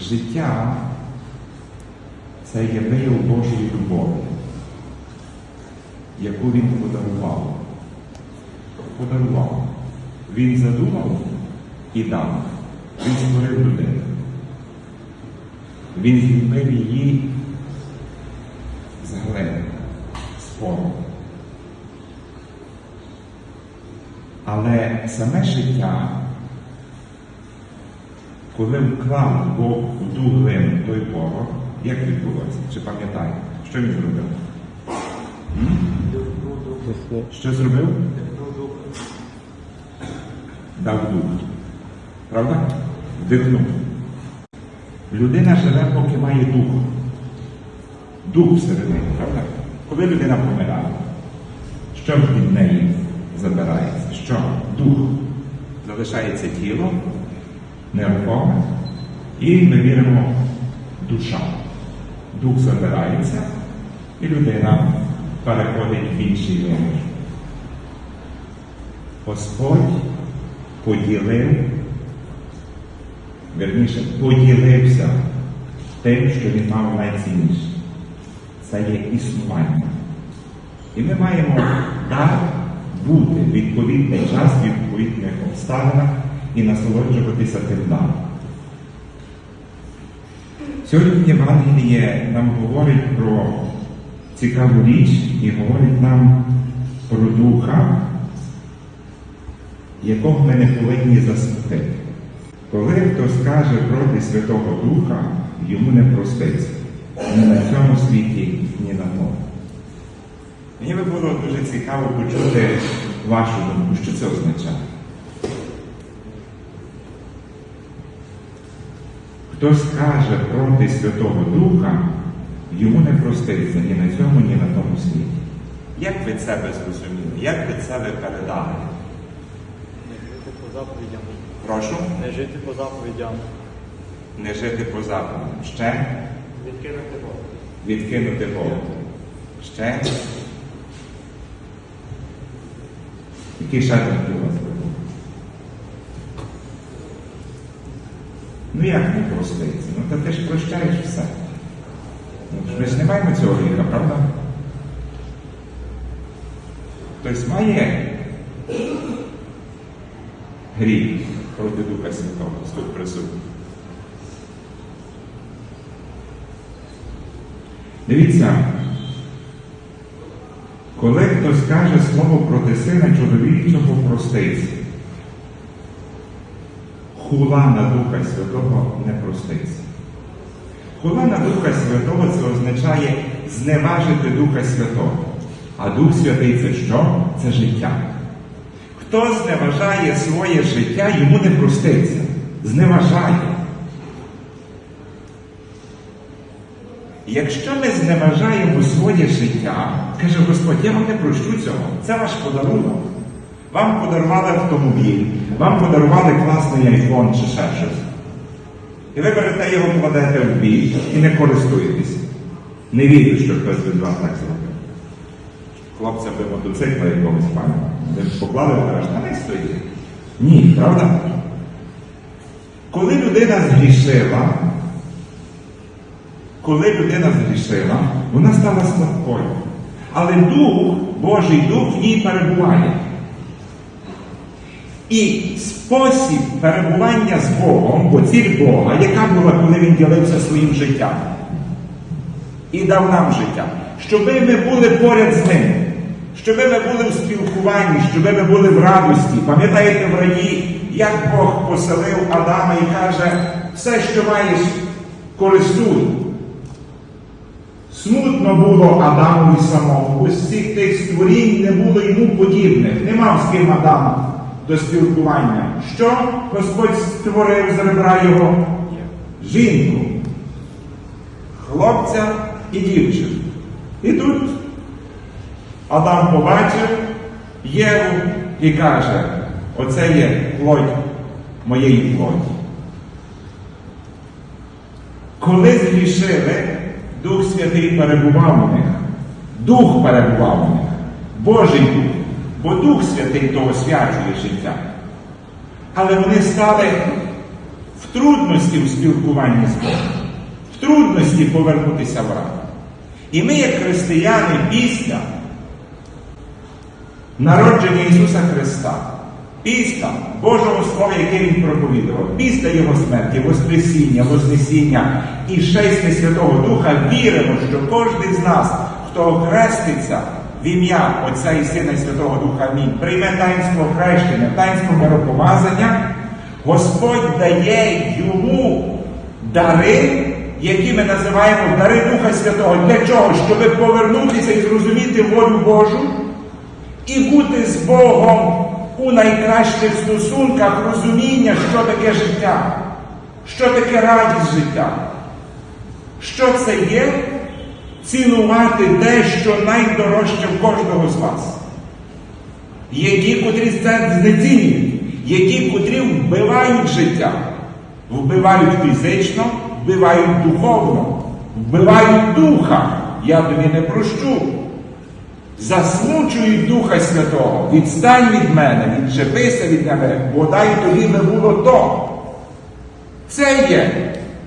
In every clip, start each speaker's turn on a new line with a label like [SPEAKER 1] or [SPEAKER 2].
[SPEAKER 1] життя це є вияв Божої любові, яку Він подарував. Подарував. Він задумав і дав. Він створив людину. Він зліпив її з глини, з пору. Але саме життя, коли вклав Бог у глину той порох, як відбулося? Чи пам'ятаєте? Що він зробив? Що зробив? Дав дух. Правда? Вдихнув. Людина живе, поки має дух. Дух всередині, правда? Коли людина помирає, що від неї забирається? Що? Дух. Залишається тіло, нерухоме, і ми віримо душа. Дух забирається, і людина переходить в інший вимір. Господь поділив, верніше, поділився тим, що він мав найцінніше. Це є існування. І ми маємо дар бути відповідний час, в відповідних обставинах і насолоджуватися тим даром. Сьогодні Євангеліє нам говорить про цікаву річ і говорить нам про духа, якого ми не повинні заслухати. Коли хтось каже проти Святого Духа, йому не проститься ні на цьому світі, ні на тому. Мені би було дуже цікаво почути вашу думку, що це означає. Хтось каже проти Святого Духа, йому не проститься ні на цьому, ні на тому світі. Як ви це зрозуміли? Як ви це ви передали?
[SPEAKER 2] Не жити по заповідям.
[SPEAKER 1] Прошу,
[SPEAKER 2] Не жити по заповідям.
[SPEAKER 1] не жити по заповідям. Ще
[SPEAKER 2] Відкинути Бога.
[SPEAKER 1] відкинути Бога. Ще. Які ще у вас були? Ну як не проститься? Ну та ти ж прощаєш все. Ну, Ми ж не маємо цього гріха, правда? Хтось має гріх проти Духа Святого, тут присутній. Дивіться, коли хтось каже слово проти сина чоловічого проститься, хула на Духа Святого не проститься. Хула на Духа Святого це означає зневажити Духа Святого. А Дух Святий це що? Це життя. Хто зневажає своє життя, йому не проститься. Зневажає. Якщо ми зневажаємо своє життя, каже Господь, я вам не прощу цього. Це ваш подарунок. Вам подарували автомобіль, вам подарували класний айфон чи ще щось. І ви берете його, кладете в бік і не користуєтесь. Не вірю, що хтось від вас так зробив. Хлопця би мотоцикла якогось пані. Ви ж поклали в гараж, та не стоїть. Ні, правда? Коли людина згрішила, коли людина згрішила, вона стала слабкою. Але Дух, Божий Дух в ній перебуває. І спосіб перебування з Богом, бо ціль Бога, яка була, коли він ділився своїм життям і дав нам життя, щоб ми були поряд з ним, щоб ми були в спілкуванні, щоб ми були в радості. Пам'ятаєте в раї, як Бог поселив Адама і каже, все, що маєш, користуй. Смутно було Адамові самому. Ось цих тих створінь не було йому подібних. Не мав з ким Адам до спілкування. Що Господь створив з ребра його? Жінку, хлопця і дівчину. І тут Адам побачив Єву і каже, оце є плоть моєї плоті. Коли згрішили, Дух Святий перебував у них, Дух перебував у них, Божий Дух, бо Дух Святий то освячує життя. Але вони стали в трудності в спілкуванні з Богом, в трудності повернутися в рай. І ми, як християни, після народження Ісуса Христа, після Божого Слова, яке Він проповідував, після Його смерті, Воскресіння, Вознесіння і шестя Святого Духа віримо, що кожен з нас, хто охреститься в ім'я Отця і Сина і Святого Духа Амінь, прийме таїнство хрещення, таїнство миропомазання, Господь дає йому дари, які ми називаємо дари Духа Святого. Для чого? Щоб повернутися і зрозуміти волю Божу і бути з Богом у найкращих стосунках розуміння, що таке життя, що таке радість життя. Що це є? Цінувати те, що найдорожче в кожного з вас. Які котрі це знецінюють, які котрі вбивають життя, вбивають фізично, вбивають духовно, вбивають духа. Я тобі не прощу. Засмучують Духа Святого, відстань від мене, відчепися від мене, бодай тобі не було то. Це є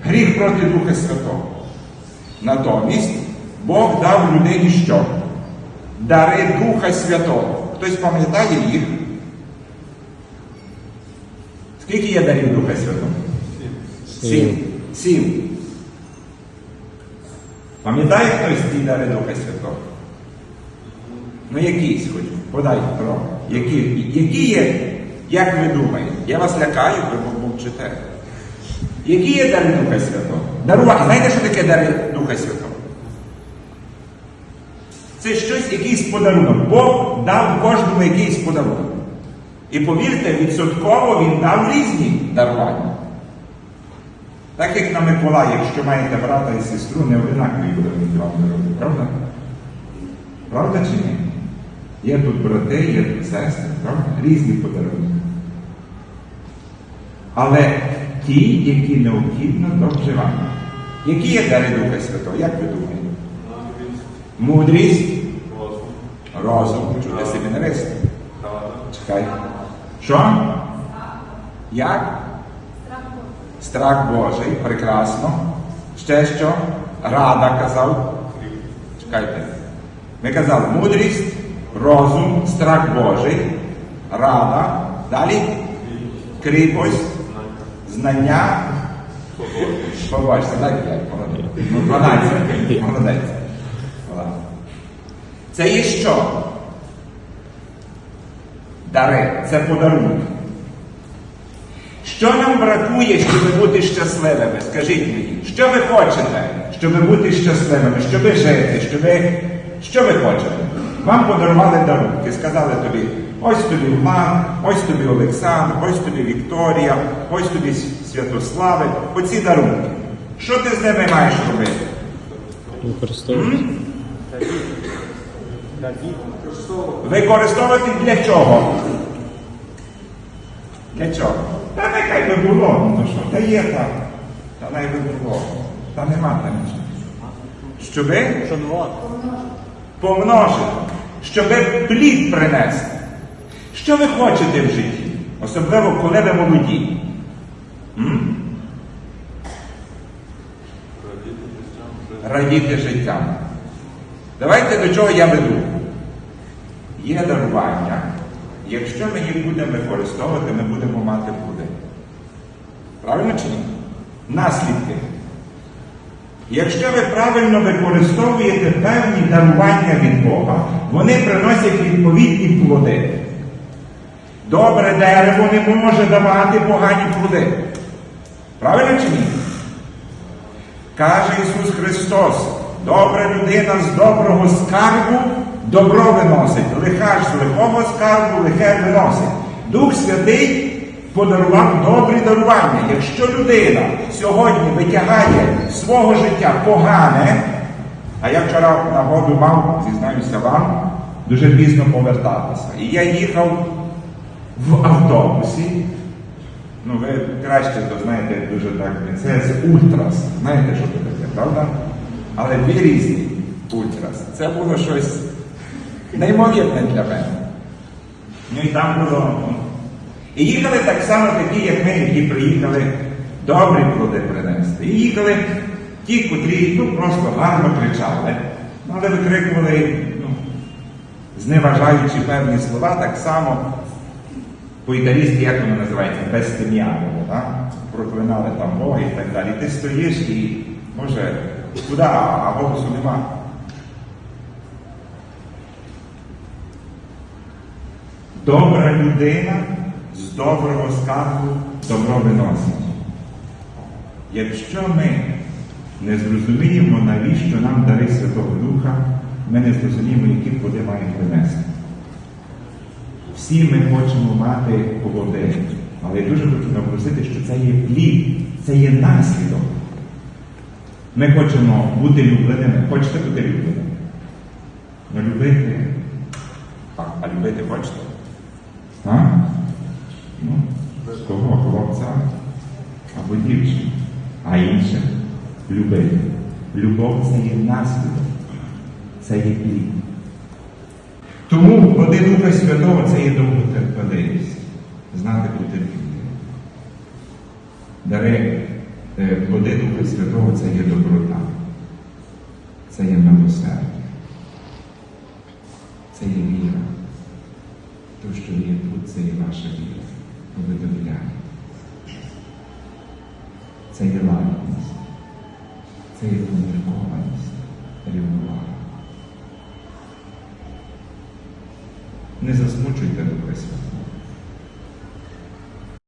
[SPEAKER 1] гріх проти Духа Святого. Натомість Бог дав людині що? Дари Духа Святого. Хтось пам'ятає їх? Скільки є дарів Духа Святого? Сім. Сім. Пам'ятає хтось ті дари Духа Святого? Ну якісь хоч, подайте про. Які, які є, як ви думаєте? Я вас лякаю, ви мовчите. Які є дари Духа Святого? Дарування. Знаєте, що таке дари Духа Святого? Це щось, якийсь подарунок. Бог дав кожному якийсь подарунок. І повірте, відсотково він дав різні дарування. Так як на Миколая, якщо маєте брата і сестру, не одинакові буде вам дарувати, правда? Правда чи ні? Є тут брати, є тут сестри, правда? Різні подарунки. Але ті, які необхідно до вживання. Які є дари Духа Святого? Як ви думаєте? Мудрість, розум, чуде семінарист. Чекай. Що? Як? Страх Божий, прекрасно. Ще що? Рада казав. Чекайте. Ми казали мудрість, розум, страх Божий, рада. Далі кріпость, знання. Побачите, дай п'ять, молодець. Ну, 12. Молодець. Це є що? Дари, це подарунок. Що нам бракує, щоб бути щасливими? Скажіть мені, що ви хочете, щоб бути щасливими, щоб жити, щоб... Що ви хочете? Вам подарували дарунки, сказали тобі, ось тобі Влад, ось тобі Олександр, ось тобі Вікторія, ось тобі Святославе, оці дарунки. Що ти з ними маєш робити?
[SPEAKER 3] Використовувати.
[SPEAKER 1] Використовувати для чого? Для чого? Та нехай би було, ну то що, та є так. Та най би було. Та нема там нічого. Щоби помножити, щоби плід принести. Що ви хочете в житті? Особливо, коли ви молоді. М? Радіти життям. Давайте до чого я веду. Є дарування. Якщо ми їх будемо використовувати, ми будемо мати буде. Правильно чи ні? Наслідки. Якщо ви правильно використовуєте певні дарування від Бога, вони приносять відповідні плоди. Добре дерево не може давати погані плоди. Правильно чи ні? Каже Ісус Христос, добра людина з доброго скарбу добро виносить, лиха ж з лихого скарбу лихе виносить. Дух Святий подарував добрі дарування. Якщо людина сьогодні витягає свого життя погане, а я вчора нагоду мав, зізнаюся вам, дуже пізно повертатися. І я їхав в автобусі. Ну, ви краще то знаєте дуже так. Це ультрас. Знаєте, що це таке, правда? Але дві різні ультрас. Це було щось неймовірне для мене. Ну і там було. ну. І їхали так само такі, як ми, які приїхали добрі плоди принести. І їхали ті, котрі ну, просто гарно кричали, але викрикували, ну, зневажаючи певні слова, так само по-італійськи, як воно називається, безтем'янно, так? проклинали там Бога і так далі. Ти стоїш і, може, куди, а голосу нема. Добра людина з доброго скарбу добро виносить. Якщо ми не зрозуміємо, навіщо нам дари Святого Духа, ми не зрозуміємо, які плоди маємо принести. Всі ми хочемо мати плоди, але я дуже хочу наголосити, що це є плід, це є наслідок. Ми хочемо бути любленими. Хочете бути любленими? Ну, любити. А, а любити хочете? Так? Ну, кого? Хлопця або. А інше любити. Любов це є наслідок, це є плід. Тому води Духа Святого це є довготерпеливість, знати потерпіння. Дари е, плоди Духа Святого це є доброта, це є милосердя, це є віра. То, що є тут, це є ваша віра, ви довіряєте. Це є лагідність, це є поміркованість, рівновага. Не засмучуйте Духа Святого.